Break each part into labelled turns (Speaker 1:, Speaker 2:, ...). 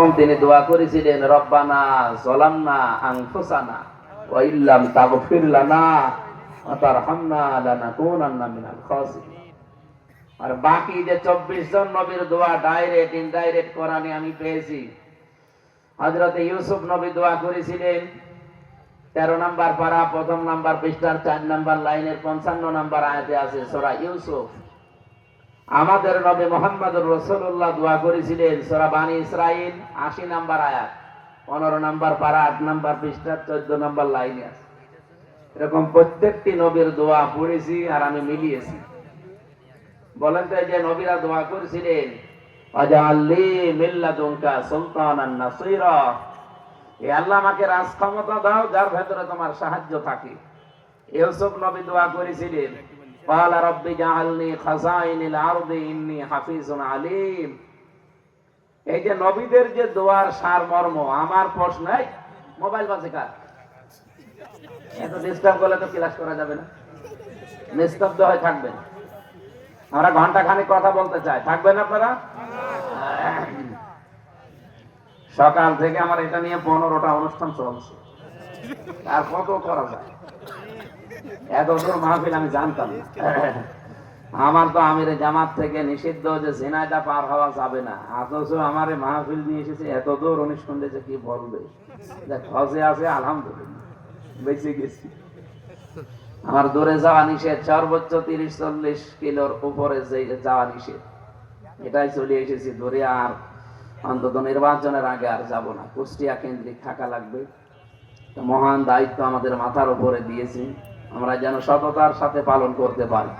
Speaker 1: তখন তিনি দোয়া করেছিলেন, রব্বানা জলামনা আনফুসানা ওয়া ইল্লাম তাগফির লানা ওয়া তারহামনা লানাকুনান্না মিনাল খাসিরিন. আর বাকি যে চব্বিশ জন নবীর দোয়া ডাইরেক্ট, ইনডাইরেক্ট কোরআনে আমি পেয়েছি। হযরত ইউসুফ নবী দোয়া করেছিলেন, তেরো নাম্বার পারা প্রথম নাম্বার পৃষ্ঠার চার নাম্বার লাইনের পঞ্চান্ন নাম্বার আয়াতে আছে সোরা ইউসুফ। আমাদের নবী মোহাম্মদ রসুল্লাহ দোয়া করেছিলেন, সোরা বানী ইসরাইল আশি নাম্বার আয়াত, পনেরো নাম্বার পারা, আট নাম্বার পৃষ্ঠার চোদ্দ নাম্বার লাইনে আছে। এরকম প্রত্যেকটি নবীর দোয়া পড়েছি আর আমি মিলিয়েছি। বলেন তো যে নবীরা দোয়া করেছিলেন আল্লাহ আমাকে রাজ ক্ষমতা দাও, যার ভেতরে তোমার সাহায্য থাকে। ইউসুফ নবী দোয়া করেছিলেন। قال رب اجعلني خزائن الارض اني حفيظ عليم এই যে নবীদের যে দোয়ার সার মর্ম আমার প্রশ্ন এই, মোবাইল বাজে কার এত ডিস্টার্ব করলে তো ক্লাস করা যাবে না নিস্তব্ধ হয়ে থাকবেন আমরা ঘন্টা খানিক কথা বলতে চাই থাকবেন আপনারা সকাল থেকে আমার এটা নিয়ে পনেরোটা অনুষ্ঠান চলছে আর কত করা যায় এত দূর মাহফিল আমি জানতাম। না আমার তো আমির জামাত থেকে নিষিদ্ধ যে জেনাইদা পার হওয়া যাবে না। অথচ আমার মাহফিল নিয়ে এসেছে, এত দূর শুনলে যে কি বলবে? হজে আছে, আলহামদুলিল্লাহ, বেঁচে গেছি। আমার দূরে যাওয়া নিষেধ, সর্বোচ্চ তিরিশ চল্লিশ কিলোর উপরে যাওয়া নিষেধ, এটাই চলে এসেছি দূরে আর অন্তত নির্বাচনের আগে আর যাব না। কুষ্টিয়া কেন্দ্রিক থাকা লাগবে। মহান দায়িত্ব আমাদের মাথার উপরে দিয়েছি। আমরা যেন সততার সাথে পালন করতে পারি।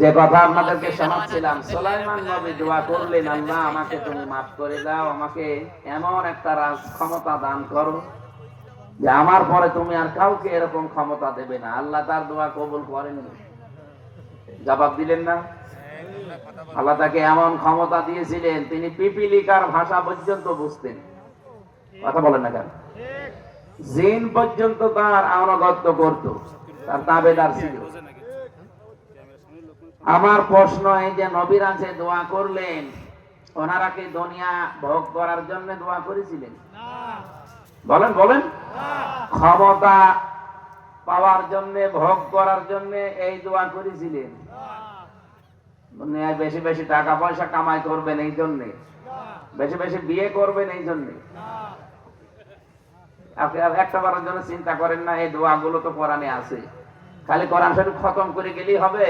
Speaker 1: যে কথা আপনাদেরকে শোনাচ্ছিলাম সোলাইমান নবী দোয়া করলেন আল্লাহ আমাকে তুমি মাফ করে দাও আমাকে এমন একটা রাজ ক্ষমতা দান করো যে আমার পরে তুমি আর কাউকে এরকম ক্ষমতা দেবে না। আল্লাহ তার দোয়া কবুল করেননি জবাব দিলেন না? আল্লাহ তাকে এমন ক্ষমতা দিয়েছিলেন তিনি পিপিলিকার ভাষা পর্যন্ত বুঝতেন। কথা বলেন না কেন? জিন পর্যন্ত তার আনুগত্য করত, তার তাবেদার ছিল। আমার প্রশ্ন এই যে নবীর আছে দোয়া করলেন, ওনারা কি দুনিয়া ভোগ করার জন্য দোয়া করেছিলেন? বলেন বলেন। ক্ষমতা পাওয়ার জন্য, ভোগ করার জন্য এই দোয়া করেছিলেন। বেশি বেশি টাকা পয়সা কামাই করবেন এই জন্যে। বেশি বেশি বিয়ে করবেন এই জন্যে। একটা বারের জন্য চিন্তা করেন না, এই তো কোরআনে আছে। খালি কোরআন শরীফ খতম করে গেলেই হবে।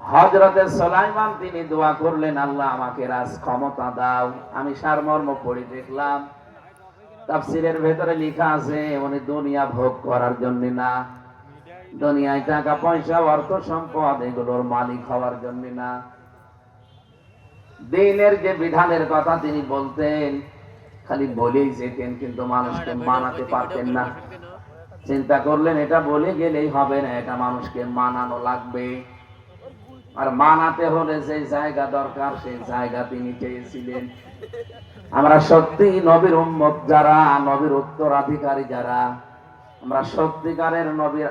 Speaker 1: হজরতে সোলাইমান, তিনি দোয়া করলেন, আল্লাহ আমাকে রাজ ক্ষমতা দাও। আমি সারমর্ম পড়ে দেখলাম। তাফসিরের ভেতরে লেখা আছে, উনি দুনিয়া ভোগ করার জন্য না। দুনিয়ায় টাকা, পয়সা, অর্থ, সম্পদ, এগুলোর মালিক হওয়ার জন্য না। দিনের যে বিধানের কথা তিনি বলতেন খালি বলেই যেতেন কিন্তু মানুষকে মানাতে পারতেন না। চিন্তা করলেন এটা বলে গেলেই হবে না এটা মানুষকে মানানো লাগবে। আর মানাতে হলে যে জায়গা দরকার সেই জায়গা তিনি চেয়েছিলেন। আমরা সত্যি নবীর উম্মত যারা নবীর উত্তরাধিকারী যারা আমরা সত্যিকারের নবীর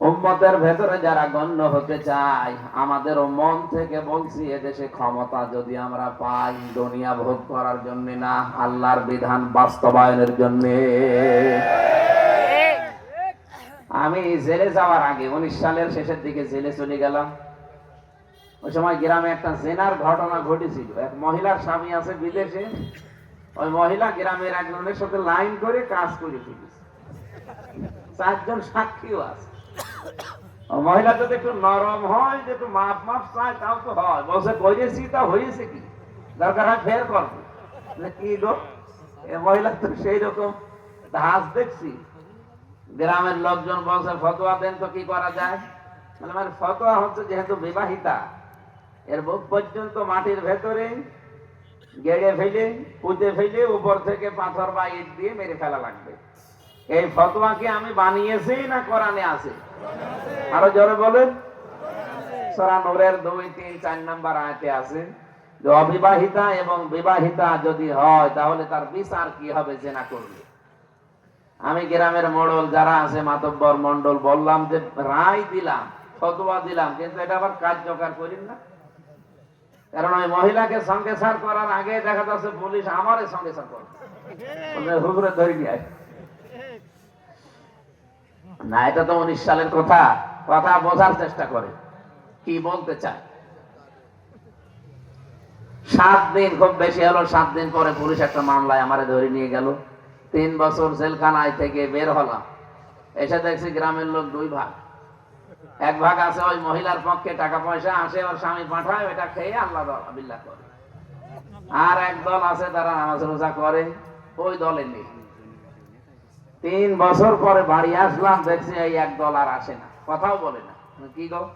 Speaker 1: উম্মতের ভেতরে যারা গণ্য হতে চাই আমাদের মন থেকে বলছি, এদেশে ক্ষমতা যদি আমরা পাই, দুনিয়া ভোগ করার জন্য না, আল্লাহর বিধান বাস্তবায়নের জন্য। আমি জেলে যাওয়ার আগে, উনিশ সালের শেষের দিকে জেলে চলে গেলাম। ওই সময় গ্রামে একটা জেনার ঘটনা ঘটেছিল। এক মহিলার স্বামী আছে বিদেশে। ওই মহিলা গ্রামের একজনের সাথে লাইন করে কাজ করে ফেলেছে চারজন সাক্ষীও আছে। মহিলা যদি একটু নরম হয় যে একটু মাপ মাপ চায়, তাও তো হয়। বলছে, করেছি তা হয়েছে কি? দরকার হয় ফের করব। কি এ মহিলা তো সেই রকম। ধাস দেখছি। গ্রামের লোকজন বলছে, ফতোয়া দেন তো কি করা যায়? মানে মানে ফতোয়া হচ্ছে যেহেতু বিবাহিতা, এর বুক পর্যন্ত মাটির ভেতরে গেড়ে ফেলে, পুঁতে ফেলে উপর থেকে পাথর বা ইট দিয়ে মেরে ফেলা লাগবে। এই ফতোয়া কি আমি বানিয়েছি না কোরআনে আছে? আরও জোরে বলেন। সূরা নূরের দুই তিন চার নাম্বার আয়াতে আছে যে অবিবাহিতা এবং বিবাহিতা যদি হয় তাহলে তার বিচার কি হবে জেনা করলে আমি গ্রামের মডল যারা আছে মাতব্বর মন্ডল বললাম যে রায় দিলাম ফতোয়া দিলাম কিন্তু এটা আবার কার্যকর করিন না। কারণ ওই মহিলাকে সঙ্গে সার করার আগে দেখা যাচ্ছে পুলিশ আমারই সঙ্গে সার করে হুজুরে ধরে নিয়ে আসে। না, এটা তো উনিশ সালের কথা। কথা বোঝার চেষ্টা করে। কি বলতে চায়? সাত দিন, খুব বেশি হলো, সাত দিন পরে পুলিশ একটা মামলায় আমারে ধরে নিয়ে গেল। তিন বছর জেলখানায় থেকে বের হলাম। এসে দেখছি গ্রামের লোক দুই ভাগ। এক ভাগ আছে ওই মহিলার পক্ষে টাকা পয়সা, আসে ওর স্বামী পাঠায়, ওইটা খেয়ে আল্লাহ করে। আর এক দল আছে তারা নামাজ রোজা করে, ওই দলে নেই। তিন বছর পরে বাড়ি আসলাম, দেখছি এই এক দল আর আসে না। কথাও বলে না। কি গো?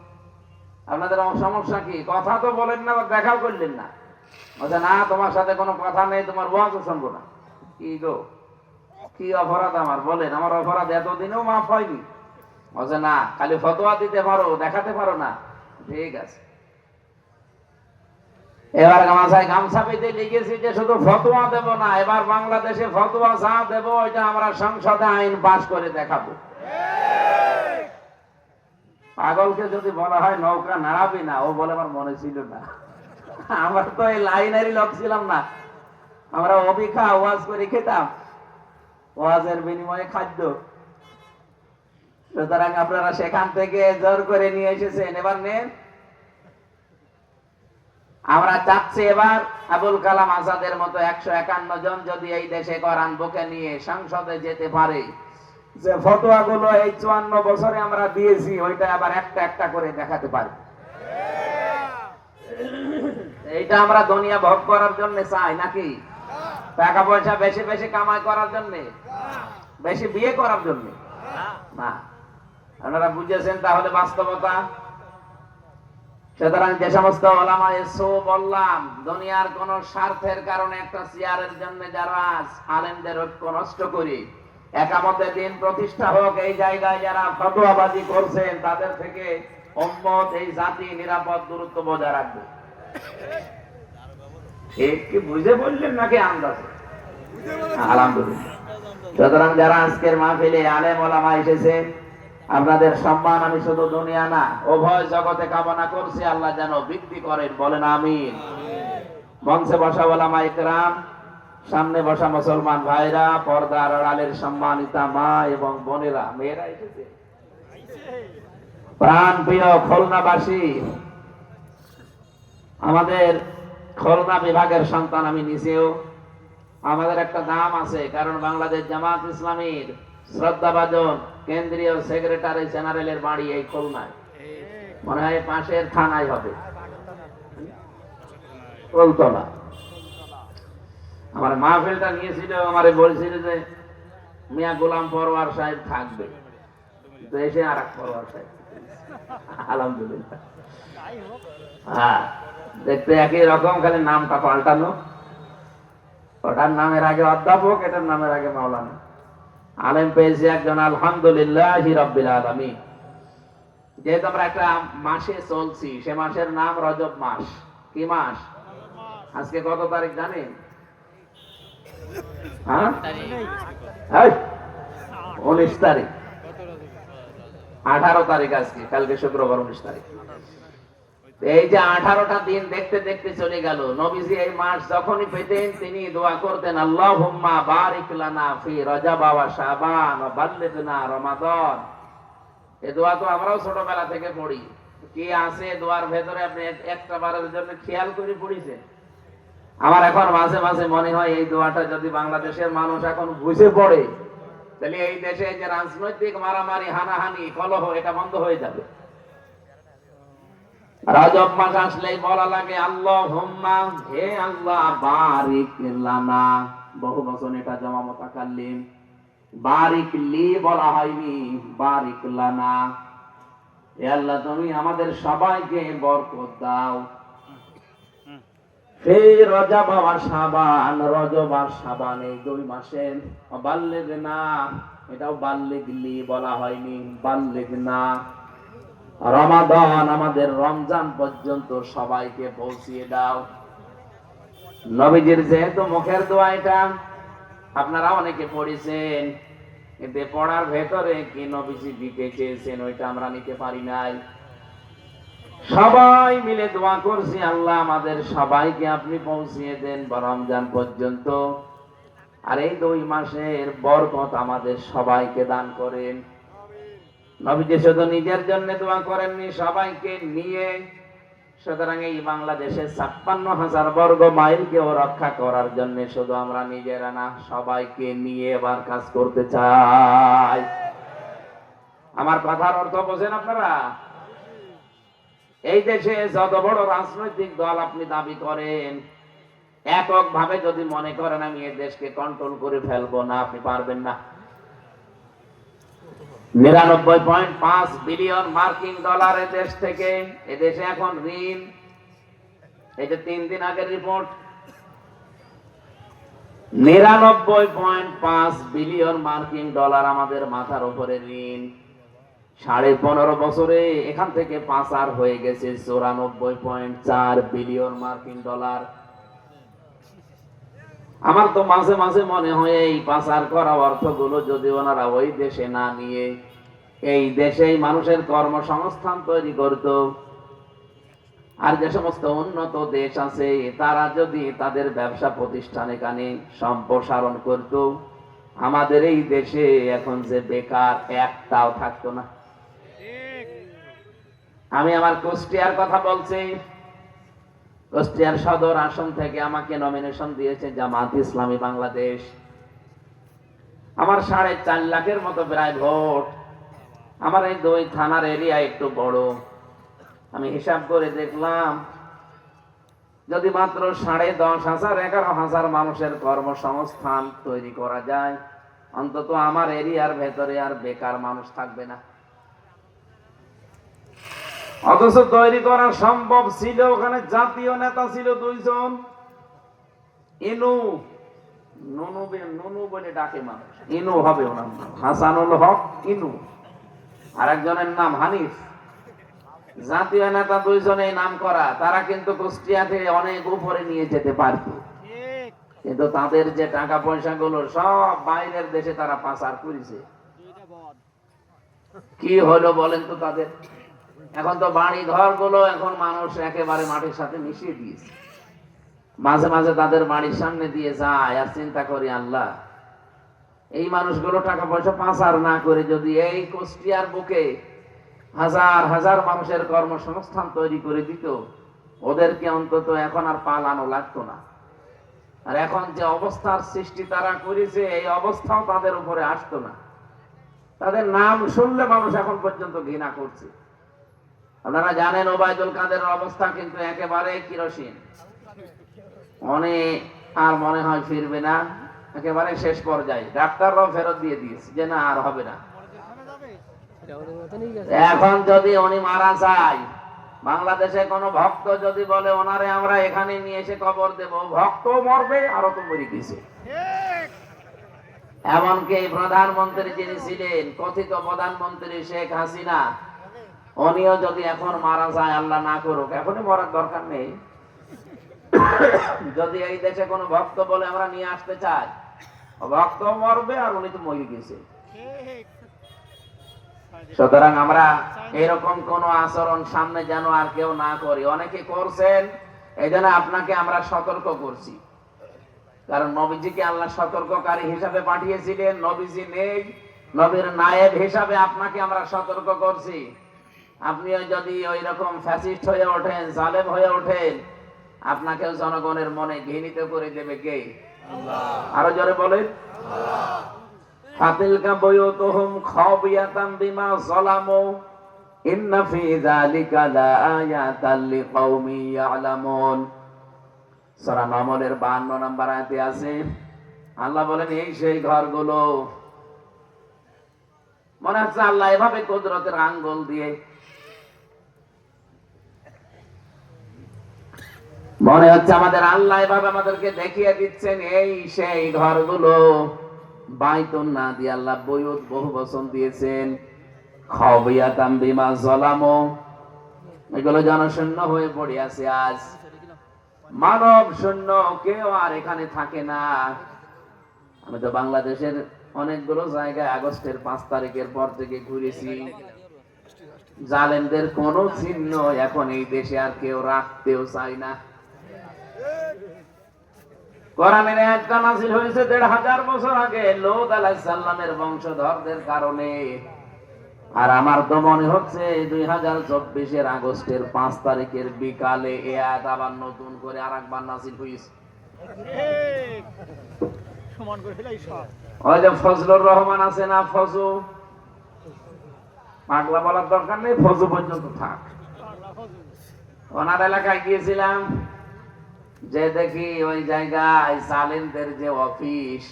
Speaker 1: আপনাদের সমস্যা কি? কথা তো বলেন না দেখাও করলেন না। বলছে, না, তোমার সাথে কোনো কথা নেই, তোমার ওয়াজ শুনব না। কি গো? কি অপরাধ আমার? বলেন, আমার অপরাধ এতদিনেও মাফ হয়নি। বলছে, না, খালি ফতোয়া দিতে পারো, দেখাতে পারো না। ঠিক আছে। এবার গামছায় গামছা পেতে লিখেছি যে শুধু ফতোয়া দেব না, এবার বাংলাদেশে ফতোয়া যা দেব, ওইটা আমরা সংসদে আইন পাশ করে দেখাবো। পাগলকে যদি বলা হয় নৌকা নাড়াবি না, ও বলে আমার মনে ছিল না। আমরা তো এই লাইনারি লোক ছিলাম না। আমরা অবিখা ওয়াজ করে খেতাম। ওয়াজের বিনিময়ে খাদ্য। সুতরাং আপনারা সেখান থেকে জোর করে নিয়ে এসেছেন। এবার নেন। আমরা চাচ্ছি এবার আবুল কালাম আজাদের মতো একশো একান্ন জন যদি এই দেশে করান বুকে নিয়ে সংসদে যেতে পারে। যে ফটোয়া গুলো এই চুয়ান্ন বছরে আমরা দিয়েছি, ওইটা আবার একটা একটা করে দেখাতে পারি। এইটা আমরা দুনিয়া ভোগ করার জন্য চাই নাকি? টাকা পয়সা বেশি বেশি কামাই করার জন্য? বেশি বিয়ে করার জন্য? না। আপনারা বুঝেছেন তাহলে বাস্তবতা? সুতরাং যে সমস্ত ওলামা এসো বললাম, দুনিয়ার কোন স্বার্থের কারণে একটা চেয়ারের জন্য যারা আলেমদের ঐক্য নষ্ট করি, একামতে দিন প্রতিষ্ঠা হোক, এই জায়গায় যারা ফটোয়াবাজি করছেন, তাদের থেকে উম্মত এই জাতি নিরাপদ দূরত্ব বজায় রাখবে। কি বুঝে বললেন নাকি আন্দাজে? আলহামদুলিল্লাহ। সুতরাং যারা আজকের মাহফিলে আলেম ওলামা এসেছে আপনাদের সম্মান আমি শুধু দুনিয়া না উভয় জগতে কামনা করছি আল্লাহ যেন বৃদ্ধি করেন বলেন আমিন। মঞ্চে বসা ওলামা ইকরাম সামনে বসা মুসলমান ভাইরা পর্দার আড়ালের সম্মানিতা মা এবং বোনেরা মেয়েরা এসেছে। প্রাণ প্রিয় খুলনাবাসী আমাদের খুলনা বিভাগের সন্তান আমি নিজেও। আমাদের একটা নাম আছে কারণ বাংলাদেশ জামাত ইসলামীর শ্রদ্ধাভাজন কেন্দ্রীয় সেক্রেটারি জেনারেলের বাড়ি এই খুলনায়। মনে হয় পাশের থানায় হবে। কলতলা আমার মাহফিলটা নিয়েছিল, আমারে বলছিল যে মিয়া গোলাম পরোয়ার সাহেব থাকবে। তো এসে আর এক পরোয়ার সাহেব। আলহামদুলিল্লাহ। হ্যাঁ দেখতে একই রকম, খালি নামটা পাল্টানো। ওটার নামের আগে অধ্যাপক, এটার নামের আগে মাওলানা। আলেম পেয়েছি একজন, আলহামদুলিল্লাহ রব্বিল আলমী যেহেতু আমরা একটা মাসে চলছি, সে মাসের নাম রজব মাস। কি মাস? আজকে কত তারিখ জানেন? হ্যাঁ? উনিশ তারিখ। আঠারো তারিখ আজকে, কালকে শুক্রবার উনিশ তারিখ। এই যে আঠারোটা দিন দেখতে দেখতে চলে গেল। নবীজি এই মাস যখনই পেতেন, তিনি দোয়া করতেন আল্লাহ হুম্মা বারিক ফি রজব ওয়া শাবান বাল্লিগনা রমাদান। এই দোয়া তো আমরাও ছোটবেলা থেকে পড়ি। কি আছে দোয়ার ভেতরে আপনি একটা বারের জন্য খেয়াল করে পড়িছেন? আমার এখন মাঝে মাঝে মনে হয় এই দোয়াটা যদি বাংলাদেশের মানুষ এখন বুঝে পড়ে, তাহলে এই দেশে যে রাজনৈতিক মারামারি, হানাহানি, কলহ, এটা বন্ধ হয়ে যাবে। রজব মাস আসলেই বলা লাগে আল্লাহ হুম্মা হে আল্লাহ, বারিক লানা। বহু বচন এটা জমা মোতাকাল্লিম। বারিক লি বলা হয়নি, বারিক লানা। হে আল্লাহ, তুমি আমাদের সবাইকে বরকত দাও। সেই রজব আর সাবান রজব আর সাবান এই দুই মাসে বাল্যেগ না এটাও বাল্যেগ লি বলা হয়নি বাল্যেগ না রমাদান, আমাদের রমজান পর্যন্ত সবাইকে পৌঁছিয়ে দাও। নবীজির যেহেতু মুখের দোয়া এটা, আপনারা অনেকে পড়েছেন, কিন্তু পড়ার ভেতরে কি নবীজি দিতে চেয়েছেন ওইটা আমরা নিতে পারি নাই। সবাই মিলে দোয়া করছি, আল্লাহ আমাদের সবাইকে আপনি পৌঁছিয়ে দেন রমজান পর্যন্ত। আর এই দুই মাসের বরকত আমাদের সবাইকে দান করেন। নবীজি শুধু নিজের জন্য দোয়া করেননি, সবাইকে নিয়ে। সুতরাং এই বাংলাদেশের ছাপ্পান্ন হাজার বর্গ মাইলকেও রক্ষা করার জন্য শুধু আমরা নিজেরা না, সবাইকে নিয়ে এবার কাজ করতে চাই। আমার কথার অর্থ বোঝেন আপনারা? এই দেশে যত বড় রাজনৈতিক দল আপনি দাবি করেন একক ভাবে যদি মনে করেন আমি এই দেশকে কন্ট্রোল করে ফেলব না, আপনি পারবেন না। নিরানব্বই পয়েন্ট পাঁচ বিলিয়ন মার্কিন ডলার দেশ থেকে। এদেশে এখন ঋণ, এই যে তিন দিন আগের রিপোর্ট নিরানব্বই পয়েন্ট পাঁচ বিলিয়ন মার্কিন ডলার আমাদের মাথার উপরে ঋণ। সাড়ে পনেরো বছরে এখান থেকে পাচার হয়ে গেছে, চৌরানব্বই পয়েন্ট চার বিলিয়ন মার্কিন ডলার। আমার তো মাঝে মাঝে মনে হয় এই পাচার করা অর্থগুলো যদি ওনারা ওই দেশে না নিয়ে, এই দেশেই মানুষের কর্মসংস্থান তৈরি করত। আর যে সমস্ত উন্নত দেশ আছে, তারা যদি তাদের ব্যবসা প্রতিষ্ঠান এখানে সম্প্রসারণ করত, আমাদের এই দেশে এখন যে বেকার একটাও থাকতো না। আমি আমার কুষ্টিয়ার কথা বলছি। কুষ্টিয়ার সদর আসন থেকে আমাকে নমিনেশন দিয়েছে জামাত ইসলামী বাংলাদেশ। আমার সাড়ে চার লাখের মতো প্রায় ভোট। আমার এই দুই থানার এরিয়া একটু বড়। আমি হিসাব করে দেখলাম, যদি মাত্র সাড়ে দশ হাজার, এগারো হাজার মানুষের কর্মসংস্থান তৈরি করা যায়, অন্তত আমার এরিয়ার ভেতরে আর বেকার মানুষ থাকবে না। অথচ তৈরি করা সম্ভব ছিল, ওখানে জাতীয় নেতা ছিল দুইজন। ইনু অনেক উপরে নিয়ে যেতে কিন্তু তাদের যে টাকা পয়সা গুলো সব বাইরের দেশে তারা পাচার করেছে। কি হলো বলেন তো তাদের? এখন তো বাড়ি ঘরগুলো এখন মানুষ একেবারে মাটির সাথে মিশিয়ে দিয়েছে। মাঝে মাঝে তাদের বাড়ির সামনে দিয়ে যায়, আর চিন্তা করি, আল্লাহ, এই মানুষগুলো টাকা পয়সা পাচার না করে যদি এই কুষ্টিয়ার বুকে হাজার হাজার মানুষের কর্মসংস্থান তৈরি করে দিত, ওদেরকে অন্তত এখন আর পালানো লাগতো না। আর এখন যে অবস্থার সৃষ্টি তারা করেছে, এই অবস্থাও তাদের উপরে আসতো না। তাদের নাম শুনলে মানুষ এখন পর্যন্ত ঘৃণা করছে। আপনারা জানেন ওবায়দুল কাদের অবস্থা কিন্তু একেবারে কিরোসিন। অনেক আর মনে হয় ফিরবে না, একেবারে শেষ পর্যায়ে। ডাক্তাররাও ফেরত দিয়ে দিয়েছে যে না, আর হবে না। এখন যদি উনি মারা যায়, বাংলাদেশে কোন ভক্ত যদি বলে, ওনারে আমরা এখানে নিয়ে এসে কবর দেব। ভক্ত মরবে, আরও তো মরে গেছে। এমনকি প্রধানমন্ত্রী যিনি ছিলেন, কথিত প্রধানমন্ত্রী শেখ হাসিনা উনিও যদি এখন মারা যায়, আল্লাহ না করুক, এখনই মরার দরকার নেই। যদি এই দেশে কোনো ভক্ত বলে আমরা নিয়ে আসতে চাই ভক্ত মরবে আর উনি তো মরে গেছে। সুতরাং আমরা এরকম কোন আচরণ সামনে যেন আর কেউ না করি। অনেকে করছেন এই জন্য আপনাকে আমরা সতর্ক করছি। কারণ নবীজিকে আল্লাহ সতর্ককারী হিসাবে পাঠিয়েছিলেন, নবীজি নেই, নবীর নায়েব হিসাবে আপনাকে আমরা সতর্ক করছি। আপনিও যদি ওই রকম ফ্যাসিস্ট হয়ে ওঠেন জালেম হয়ে ওঠেন আপনাকেও জনগণের মনে ঘৃণিত করে দেবে কে? আরও জোরে বলেন। ফাতিলকা বুয়ুতুহুম খাবিয়াতাম বিমা যালামু। ইন্না ফি যালিকা লাআয়াতাল লিকাউমি ইয়ালামুন। সূরা নামলের 52 নম্বর আয়াতে আছে আল্লাহ বলেন এই সেই ঘরগুলো। মনে হচ্ছে আল্লাহ এভাবে কুদরতের আঙ্গুল দিয়ে মনে হচ্ছে আমাদের আল্লাহ এভাবে আমাদেরকে দেখিয়ে দিচ্ছেন, এই সেই ঘরগুলো। বাইতুন না দিয়ে আল্লাহ বহু দিয়েছেন। খবিয়াতাম বিমা জলামো এগুলো জনশূন্য হয়ে পড়ে আছে আজ। মানব শূন্য, কেউ আর এখানে থাকে না। আমি তো বাংলাদেশের অনেকগুলো জায়গায় আগস্টের পাঁচ তারিখের পর থেকে ঘুরেছি। জালেমদের কোন চিহ্ন এখন এই দেশে আর কেউ রাখতেও চায় না। কোরআনের হয়েছে দেড় হাজার বছর আগে। লোদ আলাইহিস সালামের বংশধরদের কারণে। আর আমার তো মনে হচ্ছে আগস্টের তারিখের বিকালে আয়াত আবার নতুন করে হয়েছে
Speaker 2: ঠিক। সমান করে ফেলাই সব।
Speaker 1: ওই যে ফজলুর রহমান আছে না ফজু? পাগলা বলার দরকার নেই ফজু পর্যন্ত থাক। ওনার এলাকায় গিয়েছিলাম। যে দেখি ওই জায়গায় সালেনদের যে অফিস,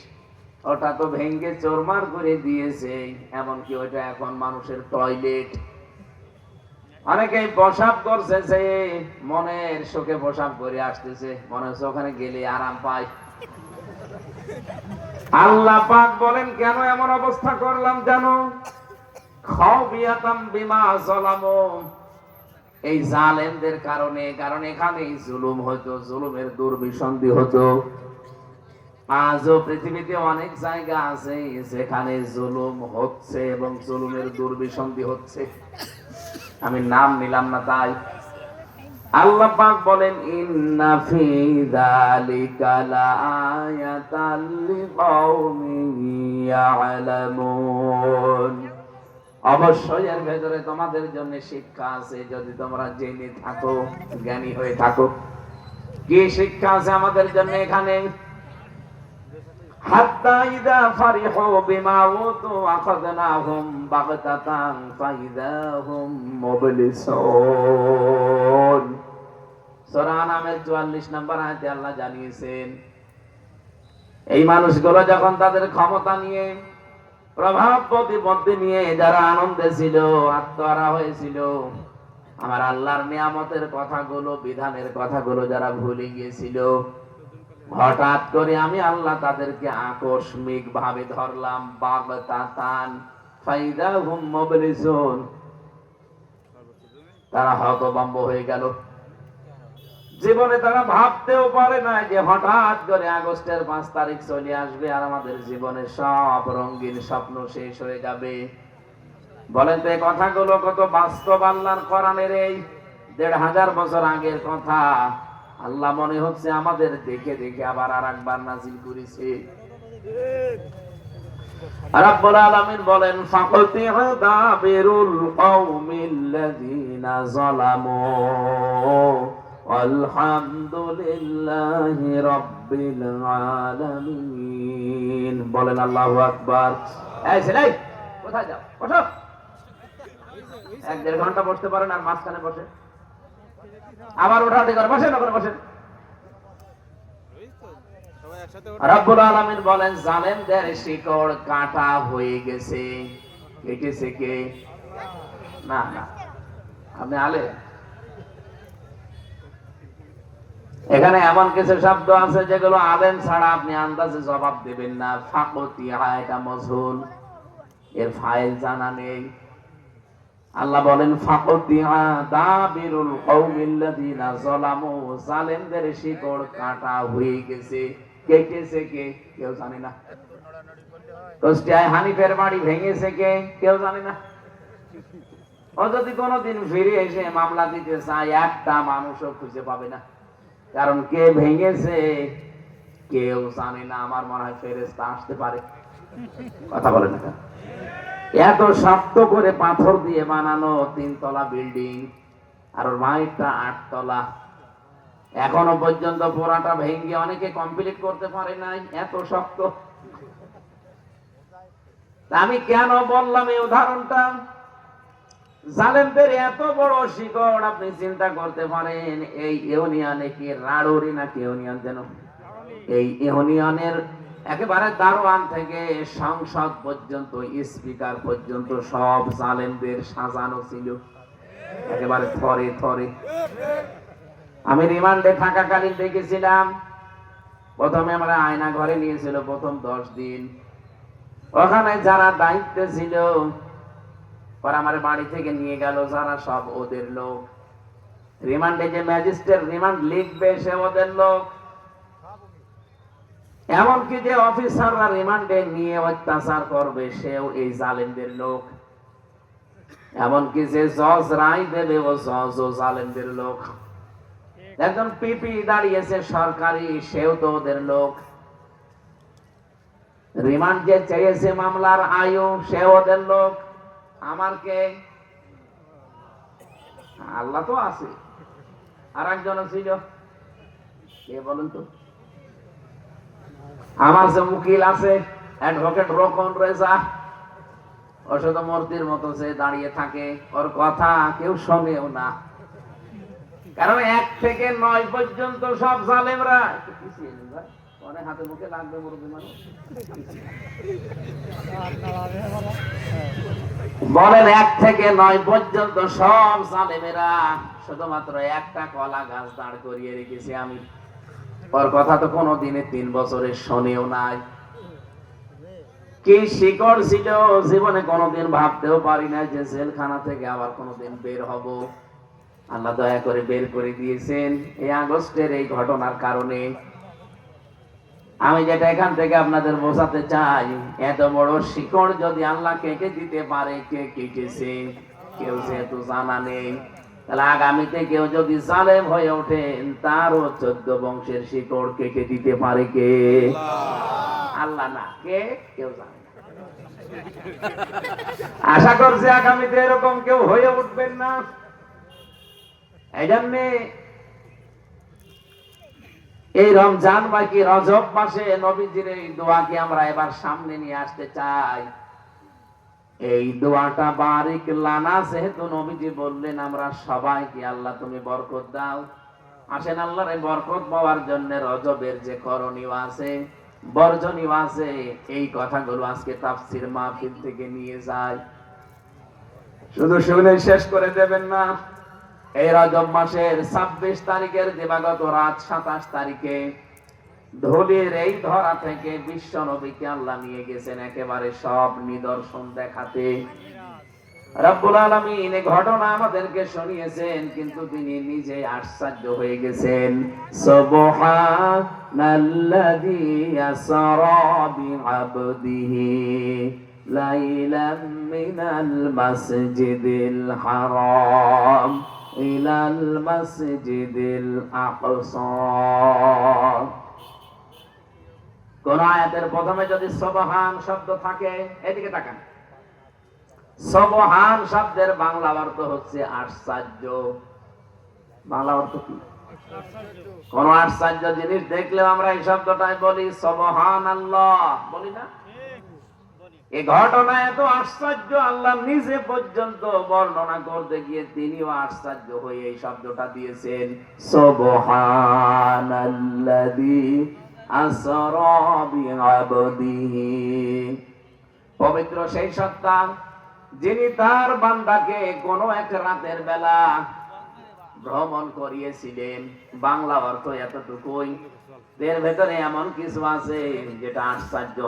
Speaker 1: ওটা তো ভেঙ্গে চোরমার করে দিয়েছে, এমনকি ওইটা এখন মানুষের টয়লেট অনেকেই প্রসাব করছে যে মনের শোকে প্রসাব করে আসতেছে, মনে হচ্ছে ওখানে গেলে আরাম পায়। আল্লাহ পাক বলেন, কেন এমন অবস্থা করলাম জানো? খাওবিয়াতাম বিমা জলামু এই জালেমদের কারণে, কারণ এখানে জুলুম হতো, জুলুমের দুর্বিসন্ধি হতো। আজও পৃথিবীতে অনেক জায়গা আছে যেখানে জুলুম হচ্ছে এবং জুলুমের দুর্বিসন্ধি হচ্ছে। আমি নাম নিলাম না তাই। আল্লাহ পাক বলেন, ইন্না ফি যালিকা লাআয়াতাল লিকাউমিন ইয়ালামুন। অবশ্যই এর ভেতরে তোমাদের জন্য শিক্ষা আছে, যদি তোমরা জেনে থাকো, জ্ঞানী হয়ে থাকো। কি শিক্ষা আছে আমাদের জন্য এখানে? হাত্তা ইদা ফারিহু বিমা উতু আখাযনাহুম বাগতাতান ফাইদাহুম মুবলিসুন। সূরা নামের 44 নম্বর আয়াতে আল্লাহ জানিয়েছেন, এই মানুষগুলো যখন তাদের ক্ষমতা নিয়ে প্রভাব প্রতিপত্তি নিয়ে যারা আনন্দে ছিল, আত্মহারা হয়েছিল আমার আল্লাহর নিয়ামতের কথাগুলো, বিধানের কথাগুলো যারা ভুলে গিয়েছিল, হঠাৎ করে আমি আল্লাহ তাদেরকে আকস্মিক ভাবে ধরলাম ফাইদা তারা হতবম্ব হয়ে গেল। জীবনে তারা ভাবতেও পারে না যে হঠাৎ করে আগস্টের পাঁচ তারিখ চলে আসবে আর আমাদের জীবনে সব রঙিন স্বপ্ন শেষ হয়ে যাবে। বলেন তো এই কথাগুলো কত বাস্তব আল্লাহর কোরআনের এই দেড় হাজার বছর আগের কথা। আল্লাহ মনে হচ্ছে আমাদের দেখে দেখে আবার আর একবার নাজিল করেছে। রাব্বুল আলামিন বলেন ফাকতিহু দাবিরুল কওমিল্লাযীনা যালামু। আলহামদুলিল্লাহি রাব্বিল আলামিন। বলেন আল্লাহু আকবার। এই ছেলে, কোথায় যাও? বসো এক দেড় ঘণ্টা বসতে পারেন আর মাঝখানে বসে। আবার ওঠাউঠি করে বসেন, ওখানে বসেন। রব্বুল আলামিন বলেন, জালেমদের শিকড় কাটা হয়ে গেছে। কেটেছে কে না না। আপনি আলে এখানে এমন কিছু শব্দ আছে যেগুলো আলেম ছাড়া আপনি আন্দাজে জবাব দেবেন না। ফাকতিয়া এটা মজহুল। এর ফাইল জানা নেই। আল্লাহ বলেন ফাকতিয়া দাবিরুল জালেমদের শিকড় কাটা হয়ে গেছে। কেটেছে কে? কেউ জানে না। কুষ্টিয়ায় হানিফের বাড়ি ভেঙেছে কে? কেউ জানে না। ও যদি কোনোদিন ফিরে এসে মামলা দিতে চায়, একটা মানুষও খুঁজে পাবে না। কারণ কে ভেঙেছে, কেউ জানে না, আমার মনে হয় ফেরেস্তা আসতে পারে। কথা বলে না এত শক্ত করে পাথর দিয়ে বানানো তিনতলা বিল্ডিং, আর ওর মায়েরটা আটতলা। এখনও পর্যন্ত পোড়াটা ভেঙে অনেকে কমপ্লিট করতে পারে নাই, এত শক্ত। আমি কেন বললাম এই উদাহরণটা? জালেমদের এত বড় শিকড় আপনি চিন্তা করতে পারেন, এই ইউনিয়নে কি রাড়ুরি নাকি ইউনিয়ন যেন? এই ইউনিয়নের একেবারে দারোয়ান থেকে সংসদ পর্যন্ত, স্পিকার পর্যন্ত সব জালেমদের সাজানো ছিল। একেবারে থরে থরে। আমি রিমান্ডে থাকাকালীন দেখেছিলাম, প্রথমে আমরা আয়না ঘরে নিয়েছিল, প্রথম দশ দিন। ওখানে যারা দায়িত্বে ছিল পর আমার বাড়ি থেকে নিয়ে গেল, যারা সব ওদের লোক। রিমান্ডে যে ম্যাজিস্ট্রেট রিমান্ড লিখবে সে ওদের লোক। এমনকি যে অফিসাররা রিমান্ডে নিয়ে অত্যাচার করবে, সেও এই জালেমদের লোক। এমনকি যে জজ রায় দেবে, ও জজ ও জালেমদের লোক। একজন পিপি দাঁড়িয়েছে সরকারি, সেও তো ওদের লোক। রিমান্ড যে চেয়েছে মামলার আয়ু সে ওদের লোক। আমার কে আল্লাহ তো আছে। আর একজন ছিল। কে বলেন তো? আমার যে উকিল আছে অ্যাডভোকেট রোকন রেজা। ও মূর্তির মতো সে দাঁড়িয়ে থাকে, ওর কথা কেউ শোনেও না। কারণ এক থেকে নয় পর্যন্ত সব জালেমরা। ভাই। অনেক হাতে মুখে লাগবে মুরব্বী মানুষ। বলেন, এক থেকে নয় পর্যন্ত সব জালেমেরা শুধুমাত্র একটা কলা গাছ দাঁড় করিয়ে রেখেছি আমি। ওর কথা তো কোনো দিনে তিন বছরের শোনেও নাই। কি শিকড় ছিল জীবনে কোনোদিন ভাবতেও পারি না যে জেলখানা থেকে আবার কোনোদিন বের হব। আল্লাহ দয়া করে বের করে দিয়েছেন। এই আগস্টের এই ঘটনার কারণে আমি যেটা এখান থেকে আপনাদের বোঝাতে চাই এত বড় শিকড় যদি আল্লাহ কেটে দিতে পারে কে কেটেছে? কেউ যেহেতু জানা নেই। তাহলে আগামীতে কেউ যদি জালেম হয়ে ওঠেন তারও চোদ্দ বংশের শিকড় কেটে দিতে পারে কে? আল্লাহ। না কে? কেউ জানে আশা করছি আগামীতে এরকম কেউ হয়ে উঠবেন না। এই জন্যে এই রমজান বা কি রজব মাসে নবীজির এই দোয়াকে আমরা এবার সামনে নিয়ে আসতে চাই। এই দোয়াটা বারিক লানা, যেহেতু নবীজি বললেন, আমরা সবাইকে আল্লাহ তুমি বরকত দাও। আসেন আল্লাহর এই বরকত পাওয়ার জন্য রজবের যে করণীয় আছে, বর্জনীয় আছে, এই কথাগুলো আজকে তাফসির মাহফিল থেকে নিয়ে যায় শুধু শুনে শেষ করে দেবেন না এই রজব মাসের ছাব্বিশ তারিখের দিবাগত রাত সাতাশ তারিখে ধুলির এই ধরা থেকে বিশ্ব নবীকে আল্লাহ নিয়ে গেছেন একেবারে সব নিদর্শন দেখাতে। রব্বুল আলামিন ঘটনা আমাদেরকে শুনিয়েছেন, কিন্তু তিনি নিজে আশ্চর্য হয়ে গেছেন। লাইলাম মিনাল মাসজিদিল হারাম। ইলাল মাসজিদিল আকসা। কোন আয়াতের প্রথমে যদি সবহান শব্দ থাকে, এদিকে তাকান। সবহান শব্দের বাংলা অর্থ হচ্ছে আশ্চর্য। বাংলা অর্থ কি? কোন আশ্চর্য জিনিস দেখলে আমরা এই শব্দটাই বলি সবহান আল্লাহ বলি না? এই ঘটনা এত আশ্চর্য, আল্লাহ নিজে পর্যন্ত বর্ণনা করতে গিয়ে তিনিও আশ্চর্য হয়ে এই শব্দটা দিয়েছেন পবিত্র সেই সত্তা যিনি তার বান্দাকে কোন এক রাতের বেলা ভ্রমণ করিয়েছিলেন। বাংলা অর্থ এতটুকুই। এর ভেতরে এমন কিছু আছে যেটা আশ্চর্য